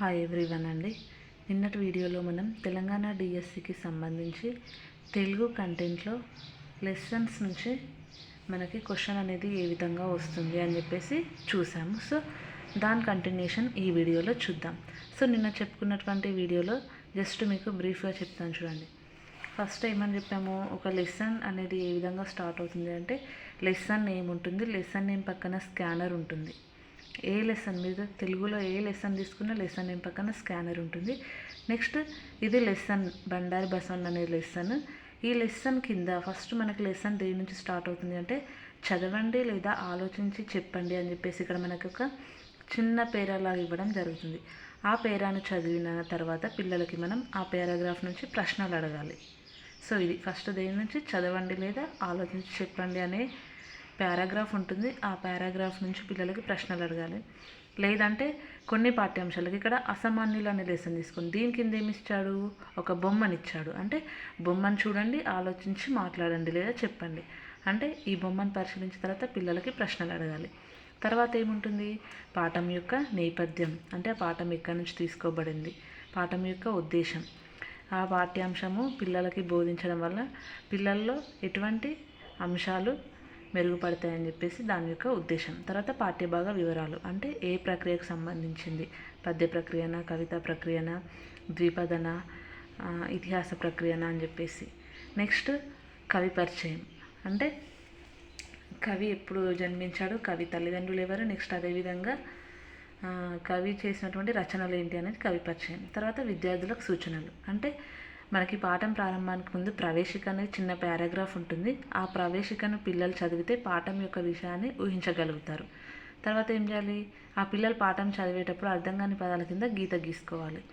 Hi everyone అండి. నిన్నటి వీడియోలో మనం తెలంగాణ డిఎస్సికి సంబంధించి తెలుగు కంటెంట్లో లెసన్స్ నుంచి మనకి క్వశ్చన్ అనేది ఏ విధంగా వస్తుంది అని చెప్పేసి చూసాము. సో దాని కంటిన్యూషన్ ఈ వీడియోలో చూద్దాం. సో నిన్న చెప్పుకున్నటువంటి వీడియోలో జస్ట్ మీకు బ్రీఫ్గా చెప్తాను చూడండి. ఫస్ట్ ఏమని చెప్పాము? ఒక లెసన్ అనేది ఏ విధంగా స్టార్ట్ అవుతుంది అంటే లెసన్ నేమ్ ఉంటుంది. లెసన్ నేమ్ పక్కన స్కానర్ ఉంటుంది. ఏ లెసన్ మీద తెలుగులో ఏ లెసన్ తీసుకున్న లెసన్ నేమ్ పక్కన స్కానర్ ఉంటుంది. నెక్స్ట్ ఇది లెసన్ బండారి బసవన్ అనే లెసన్. ఈ లెసన్ కింద ఫస్ట్ మనకి లెసన్ దేని నుంచి స్టార్ట్ అవుతుంది అంటే చదవండి లేదా ఆలోచించి చెప్పండి అని చెప్పేసి ఇక్కడ మనకు ఒక చిన్న పేరాలాగా ఇవ్వడం జరుగుతుంది. ఆ పేరాను చదివిన తర్వాత పిల్లలకి మనం ఆ పేరాగ్రాఫ్ నుంచి ప్రశ్నలు అడగాలి. సో ఇది ఫస్ట్ దేని నుంచి? చదవండి లేదా ఆలోచించి చెప్పండి అనే పారాగ్రాఫ్ ఉంటుంది. ఆ పారాగ్రాఫ్ నుంచి పిల్లలకి ప్రశ్నలు అడగాలి. లేదంటే కొన్ని పాఠ్యాంశాలకి ఇక్కడ అసమాన్యులు అనే లెసన్ తీసుకుని దీని కింద ఏమి ఇచ్చాడు? ఒక బొమ్మని ఇచ్చాడు. అంటే బొమ్మను చూడండి ఆలోచించి మాట్లాడండి లేదా చెప్పండి. అంటే ఈ బొమ్మను పరిశీలించిన తర్వాత పిల్లలకి ప్రశ్నలు అడగాలి. తర్వాత ఏముంటుంది? పాఠం యొక్క నేపథ్యం. అంటే ఆ పాఠం ఎక్కడి నుంచి తీసుకోబడింది? పాఠం యొక్క ఉద్దేశం. ఆ పాఠ్యాంశము పిల్లలకి బోధించడం వల్ల పిల్లల్లో ఎటువంటి అంశాలు మెరుగుపడతాయని చెప్పేసి దాని యొక్క ఉద్దేశం. తర్వాత పాఠ్యభాగ వివరాలు. అంటే ఏ ప్రక్రియకు సంబంధించింది? పద్య ప్రక్రియన కవిత ప్రక్రియన ద్విపదన ఇతిహాస ప్రక్రియన అని చెప్పేసి. నెక్స్ట్ కవి పరిచయం. అంటే కవి ఎప్పుడు జన్మించాడు? కవి తల్లిదండ్రులు ఎవరు? నెక్స్ట్ అదేవిధంగా కవి చేసినటువంటి రచనలు ఏంటి అనేది కవి పరిచయం. తర్వాత విద్యార్థులకు సూచనలు. అంటే మనకి పాఠం ప్రారంభానికి ముందు ప్రవేశిక అనే చిన్న పారాగ్రాఫ్ ఉంటుంది. ఆ ప్రవేశికను పిల్లలు చదివితే పాఠం యొక్క విషయాన్ని ఊహించగలుగుతారు. తర్వాత ఏం చేయాలి? ఆ పిల్లలు పాఠం చదివేటప్పుడు అర్థం కాని పదాల కింద గీత గీసుకోవాలి.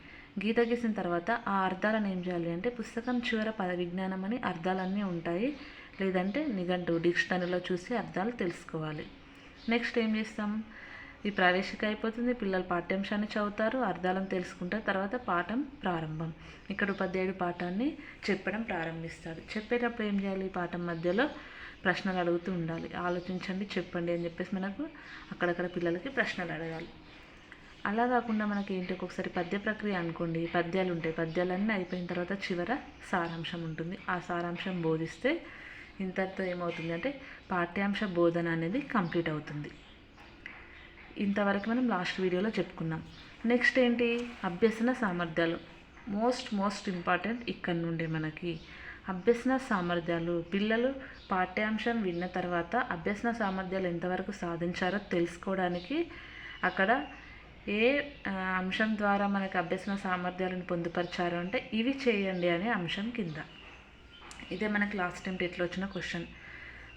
గీత గీసిన తర్వాత ఆ అర్థాలను ఏం చేయాలి అంటే పుస్తకం చివర పద విజ్ఞానం అని అర్థాలన్నీ ఉంటాయి. లేదంటే నిఘంటు డిక్షనరీలో చూసి అర్థాలు తెలుసుకోవాలి. నెక్స్ట్ ఏం చేస్తాం? ఈ ప్రవేశిక అయిపోతుంది. పిల్లలు పాఠ్యాంశాన్ని చదువుతారు. అర్థాలను తెలుసుకుంటారు. తర్వాత పాఠం ప్రారంభం. ఇక్కడ ఉపాధ్యాయుడు పాఠాన్ని చెప్పడం ప్రారంభిస్తాడు. చెప్పేటప్పుడు ఏం చేయాలి? ఈ పాఠం మధ్యలో ప్రశ్నలు అడుగుతూ ఉండాలి. ఆలోచించండి చెప్పండి అని చెప్పేసి మనకు అక్కడక్కడ పిల్లలకి ప్రశ్నలు అడగాలి. అలా కాకుండా మనకి ఏంటి? ఒక్కొక్కసారి పద్య ప్రక్రియ అనుకోండి. పద్యాలు ఉంటాయి. పద్యాలన్నీ అయిపోయిన తర్వాత చివర సారాంశం ఉంటుంది. ఆ సారాంశం బోధిస్తే ఇంతటితో ఏమవుతుంది అంటే పాఠ్యాంశ బోధన అనేది కంప్లీట్ అవుతుంది. ఇంతవరకు మనం లాస్ట్ వీడియోలో చెప్పుకున్నాం. నెక్స్ట్ ఏంటి? అభ్యసన సామర్థ్యాలు. మోస్ట్ మోస్ట్ ఇంపార్టెంట్ ఇక్కడ నుండే మనకి. అభ్యసన సామర్థ్యాలు. పిల్లలు పాఠ్యాంశం విన్న తర్వాత అభ్యసన సామర్థ్యాలు ఎంతవరకు సాధించారో తెలుసుకోవడానికి అక్కడ ఏ అంశం ద్వారా మనకి అభ్యసన సామర్థ్యాలను పొందుపరిచారు అంటే ఇవి చేయండి అనే అంశం కింద. ఇదే మనకు లాస్ట్ టైం ఎట్లా వచ్చిన క్వశ్చన్.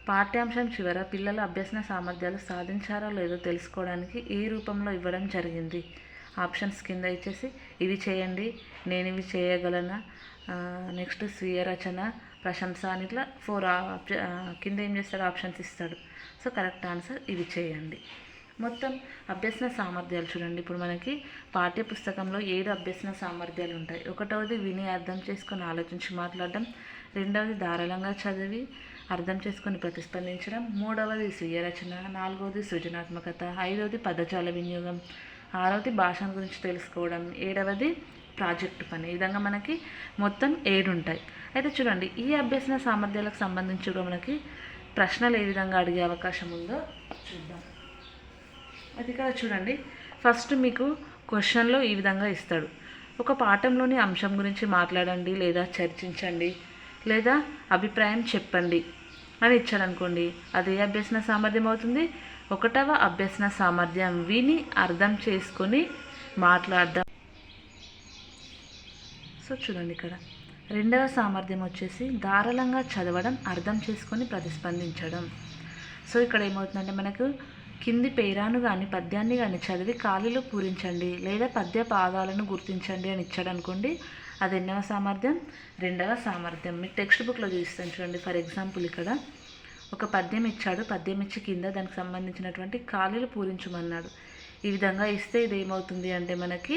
పాఠ్యాంశం చివర పిల్లల అభ్యసన సామర్థ్యాలు సాధించారో లేదో తెలుసుకోవడానికి ఈ రూపంలో ఇవ్వడం జరిగింది. ఆప్షన్స్ కింద ఇచ్చేసి ఇవి చేయండి నేను ఇవి చేయగలనా? నెక్స్ట్ స్వీయ రచన ప్రశంస అని ఇట్లా ఫోర్ కింద ఏం చేస్తాడు? ఆప్షన్స్ ఇస్తాడు. సో కరెక్ట్ ఆన్సర్ ఇవి చేయండి. మొత్తం అభ్యసన సామర్థ్యాలు చూడండి. ఇప్పుడు మనకి పాఠ్య పుస్తకంలో ఏడు అభ్యసన సామర్థ్యాలు ఉంటాయి. ఒకటవది విని అర్థం చేసుకొని ఆలోచించి మాట్లాడడం రెండవది ధారాళంగా చదివి అర్థం చేసుకొని ప్రతిస్పందించడం. మూడవది స్వీయ రచన నాలుగవది సృజనాత్మకత ఐదవది పదజాల వినియోగం ఆరవది భాషను గురించి తెలుసుకోవడం ఏడవది ప్రాజెక్టు పని. ఈ విధంగా మనకి మొత్తం ఏడు ఉంటాయి అయితే చూడండి ఈ అభ్యసన సామర్థ్యాలకు సంబంధించి కూడా మనకి ప్రశ్నలు ఏ విధంగా అడిగే అవకాశం ఉందో చూద్దాం. అది ఇక్కడ చూడండి ఫస్ట్ మీకు క్వశ్చన్లో ఈ విధంగా ఇస్తాడు. ఒక పాఠంలోని అంశం గురించి మాట్లాడండి లేదా చర్చించండి లేదా అభిప్రాయం చెప్పండి. అని ఇచ్చాడు అనుకోండి అది ఏ అభ్యసన సామర్థ్యం అవుతుంది. ఒకటవ అభ్యసన సామర్థ్యం విని అర్థం చేసుకొని మాట్లాడడం. సో చూడండి ఇక్కడ. రెండవ సామర్థ్యం వచ్చేసి ధారాళంగా చదవడం అర్థం చేసుకొని ప్రతిస్పందించడం. సో ఇక్కడ ఏమవుతుందంటే మనకు కింది పేరాను కానీ పద్యాన్ని కానీ చదివి ఖాళీలు పూరించండి లేదా పద్య పాదాలను గుర్తించండి అని ఇచ్చాడు అనుకోండి అది ఎన్నవ సామర్థ్యం? రెండవ సామర్థ్యం. మీకు టెక్స్ట్ బుక్లో చూపిస్తాను చూడండి. ఫర్ ఎగ్జాంపుల్ ఇక్కడ ఒక పద్యం ఇచ్చాడు. పద్యం ఇచ్చి కింద దానికి సంబంధించినటువంటి ఖాళీలు పూరించమన్నాడు. ఈ విధంగా ఇస్తే ఇది ఏమవుతుంది అంటే మనకి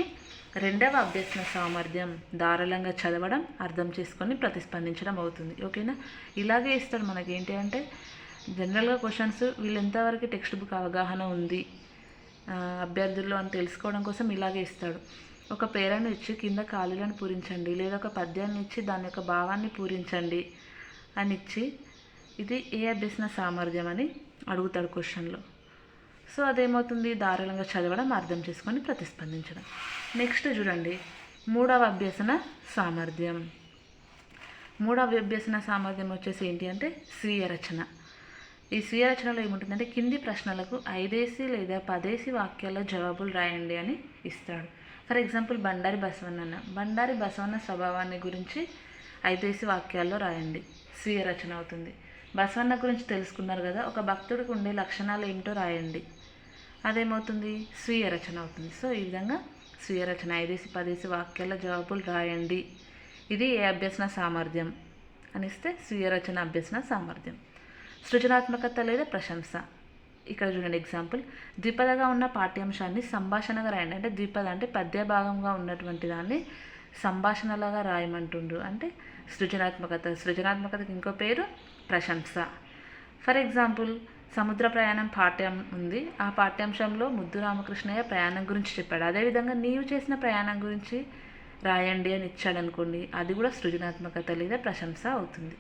రెండవ అభ్యసన సామర్థ్యం. ధారాళంగా చదవడం అర్థం చేసుకొని ప్రతిస్పందించడం అవుతుంది. ఓకేనా ఇలాగే ఇస్తాడు మనకి ఏంటి అంటే జనరల్గా క్వశ్చన్స్ వీళ్ళు ఎంతవరకు టెక్స్ట్ బుక్ అవగాహన ఉంది? అభ్యర్థుల్లో అని తెలుసుకోవడం కోసం ఇలాగే ఇస్తాడు. ఒక పేరను ఇచ్చి కింద ఖాళీలను పూరించండి లేదా ఒక పద్యాన్ని ఇచ్చి దాని యొక్క భావాన్ని పూరించండి అని ఇచ్చి ఇది ఏ అభ్యసన సామర్థ్యం అని అడుగుతాడు క్వశ్చన్లో. సో అదేమవుతుంది? దారుణంగా చదవడం అర్థం చేసుకొని ప్రతిస్పందించడం. నెక్స్ట్ చూడండి. మూడవ అభ్యసన సామర్థ్యం. మూడవ అభ్యసన సామర్థ్యం వచ్చేసి ఏంటి అంటే స్వీయ రచన ఈ స్వీయ రచనలో ఏముంటుందంటే కింది ప్రశ్నలకు ఐదేసి లేదా పదేసి వాక్యాల్లో జవాబులు రాయండి అని ఇస్తాడు. ఫర్ ఎగ్జాంపుల్ బండారి బసవన్న అన్న బండారి బసవన్న స్వభావాన్ని గురించి ఐదేసి వాక్యాల్లో రాయండి. స్వీయ రచన అవుతుంది. బసవన్న గురించి తెలుసుకున్నారు కదా ఒక భక్తుడికి ఉండే లక్షణాలు ఏంటో రాయండి. అదేమవుతుంది? స్వీయ రచన అవుతుంది. సో ఈ విధంగా స్వీయ రచన ఐదేసి పదేసి వాక్యాల జవాబులు రాయండి. ఇది ఏ అభ్యసన సామర్థ్యం? అనిస్తే స్వీయ రచన అభ్యసన సామర్థ్యం. సృజనాత్మకత లేదా ప్రశంస? ఇక్కడ చూడండి ఎగ్జాంపుల్ ద్విపదగా ఉన్న పాఠ్యాంశాన్ని సంభాషణగా రాయండి. అంటే ద్విపద అంటే పద్య భాగంగా ఉన్నటువంటి దాన్ని సంభాషణలాగా రాయమంటుండ్రు అంటే సృజనాత్మకత. సృజనాత్మకతకి ఇంకో పేరు ప్రశంస. ఫర్ ఎగ్జాంపుల్ సముద్ర ప్రయాణం పాఠ్యం ఉంది. ఆ పాఠ్యాంశంలో ముద్దు రామకృష్ణయ్య ప్రయాణం గురించి చెప్పాడు. అదేవిధంగా నీవు చేసిన ప్రయాణం గురించి రాయండి అని ఇచ్చాడు అనుకోండి అది కూడా సృజనాత్మకత లేదా ప్రశంస అవుతుంది.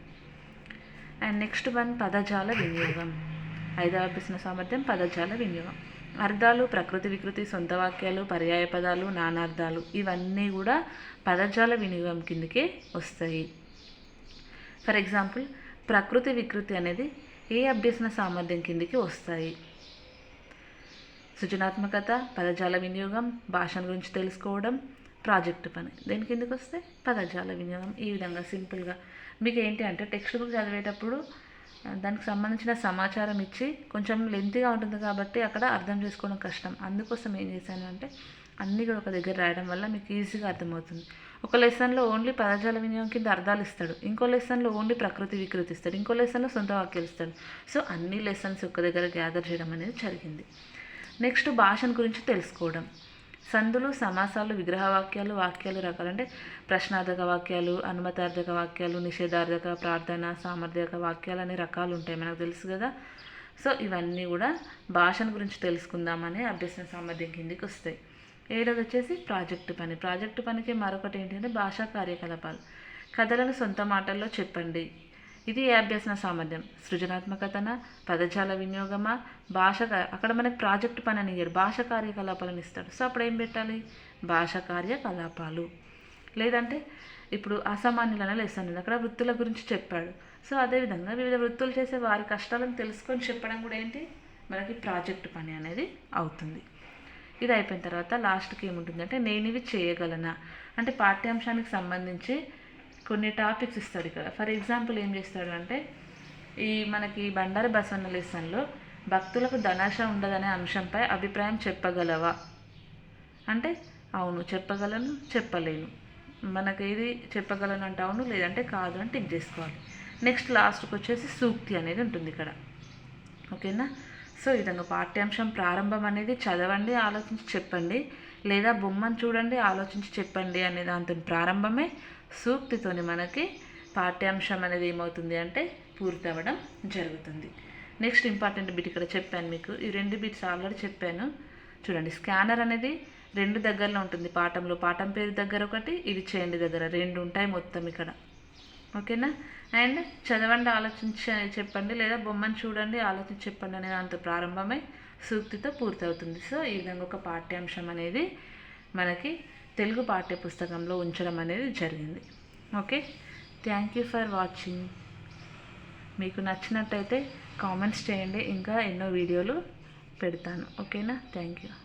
అండ్ నెక్స్ట్ వన్ పదజాల వినియోగం. ఐదవ అభ్యసన సామర్థ్యం పదజాల వినియోగం. అర్థాలు ప్రకృతి వికృతి సొంత వాక్యాలు పర్యాయ పదాలు నానార్థాలు ఇవన్నీ కూడా పదజాల వినియోగం కిందకే వస్తాయి. ఫర్ ఎగ్జాంపుల్ ప్రకృతి వికృతి అనేది ఏ అభ్యసన సామర్థ్యం కిందికి వస్తాయి? సృజనాత్మకత పదజాల వినియోగం భాషను గురించి తెలుసుకోవడం ప్రాజెక్టు పని. దేని కిందకి వస్తే పదజాల వినియోగం. ఈ విధంగా సింపుల్గా. మీకు ఏంటి అంటే టెక్స్ట్ బుక్ చదివేటప్పుడు దానికి సంబంధించిన సమాచారం ఇచ్చి కొంచెం లెంతీగా ఉంటుంది కాబట్టి అక్కడ అర్థం చేసుకోవడం కష్టం. అందుకోసం ఏం చేశాను అంటే అన్నీ కూడా ఒక దగ్గర రాయడం వల్ల మీకు ఈజీగా అర్థమవుతుంది. ఒక లెసన్లో ఓన్లీ పదజాల వినియోగం కింద అర్థాలు ఇస్తాడు. ఇంకో లెసన్లో ఓన్లీ ప్రకృతి వికృతి ఇస్తాడు. ఇంకో లెసన్లో సొంత వాక్యాలు ఇస్తాడు. సో అన్ని లెసన్స్ ఒక దగ్గర గ్యాదర్ చేయడం అనేది జరిగింది. నెక్స్ట్ భాషను గురించి తెలుసుకోవడం. సందులు సమాసాలు విగ్రహ వాక్యాలు వాక్యాలు రకాలు అంటే ప్రశ్నార్థక వాక్యాలు అనుమతార్థక వాక్యాలు నిషేధార్థక ప్రార్థన సామర్థ్యక వాక్యాలు అనే రకాలు ఉంటాయి మనకు తెలుసు కదా. సో ఇవన్నీ కూడా భాషను గురించి తెలుసుకుందామనే అభ్యసన సామర్థ్యం కిందికి వస్తాయి. ఏడవది వచ్చేసి ప్రాజెక్టు పని. ప్రాజెక్టు పనికి మరొకటి ఏంటంటే భాషా కార్యకలాపాలు. కథలను సొంత మాటల్లో చెప్పండి. ఇది ఏ అభ్యసన సామర్థ్యం? సృజనాత్మకతన? పదజాల వినియోగమా? భాష అక్కడ మనకి ప్రాజెక్ట్ పని అని ఇయ్యారు. భాష కార్యకలాపాలను ఇస్తాడు. సో అప్పుడు ఏం పెట్టాలి? భాష కార్యకలాపాలు. లేదంటే ఇప్పుడు అసామాన్యులన లెసన్ ఉంది అక్కడ వృత్తుల గురించి చెప్పాడు. సో అదేవిధంగా వివిధ వృత్తులు చేసే వారి కష్టాలను తెలుసుకొని చెప్పడం కూడా ఏంటి? మనకి ప్రాజెక్ట్ పని అనేది అవుతుంది. ఇది అయిపోయిన తర్వాత లాస్ట్కి ఏముంటుందంటే నేను ఇవి చేయగలనా? అంటే పాఠ్యాంశానికి సంబంధించి కొన్ని టాపిక్స్ ఇస్తాడు ఇక్కడ. ఫర్ ఎగ్జాంపుల్ ఏం చేస్తాడు అంటే ఈ మనకి బండారు బసవన్న లెసన్లో భక్తులకు ధనాశ ఉండదనే అంశంపై అభిప్రాయం చెప్పగలవా? అంటే అవును చెప్పగలను చెప్పలేను. మనకి ఏది చెప్పగలను అంటే అవును లేదంటే కాదు అని టిక్ చేసుకోవాలి. నెక్స్ట్ లాస్ట్కి వచ్చేసి సూక్తి అనేది ఉంటుంది ఇక్కడ. ఓకేనా? సో ఈ విధంగా పాఠ్యాంశం ప్రారంభం అనేది చదవండి ఆలోచించి చెప్పండి లేదా బొమ్మను చూడండి ఆలోచించి చెప్పండి అనే దాంతో ప్రారంభమే సూక్తితోని మనకి పాఠ్యాంశం అనేది ఏమవుతుంది అంటే పూర్తి అవ్వడం జరుగుతుంది. నెక్స్ట్ ఇంపార్టెంట్ బిట్ ఇక్కడ చెప్పాను మీకు. ఈ రెండు బిట్స్ ఆల్రెడీ చెప్పాను. చూడండి స్కానర్ అనేది రెండు దగ్గరలో ఉంటుంది పాఠంలో. పాఠం పేరు దగ్గర ఒకటి ఇది చేయండి దగ్గర. రెండు ఉంటాయి మొత్తం ఇక్కడ. ఓకేనా? అండ్ చదవండి ఆలోచించి చెప్పండి లేదా బొమ్మను చూడండి ఆలోచించి చెప్పండి అనే దాంతో ప్రారంభమై సూక్తితో పూర్తవుతుంది. సో ఈ విధంగా ఒక పాఠ్యాంశం అనేది మనకి తెలుగు పాఠ్య పుస్తకంలో ఉంచడం అనేది జరిగింది. Okay? Thank you for watching. మీకు నచ్చినట్టయితే కామెంట్స్ చేయండి. ఇంకా ఎన్నో వీడియోలు పెడతాను. ఓకేనా? Thank you.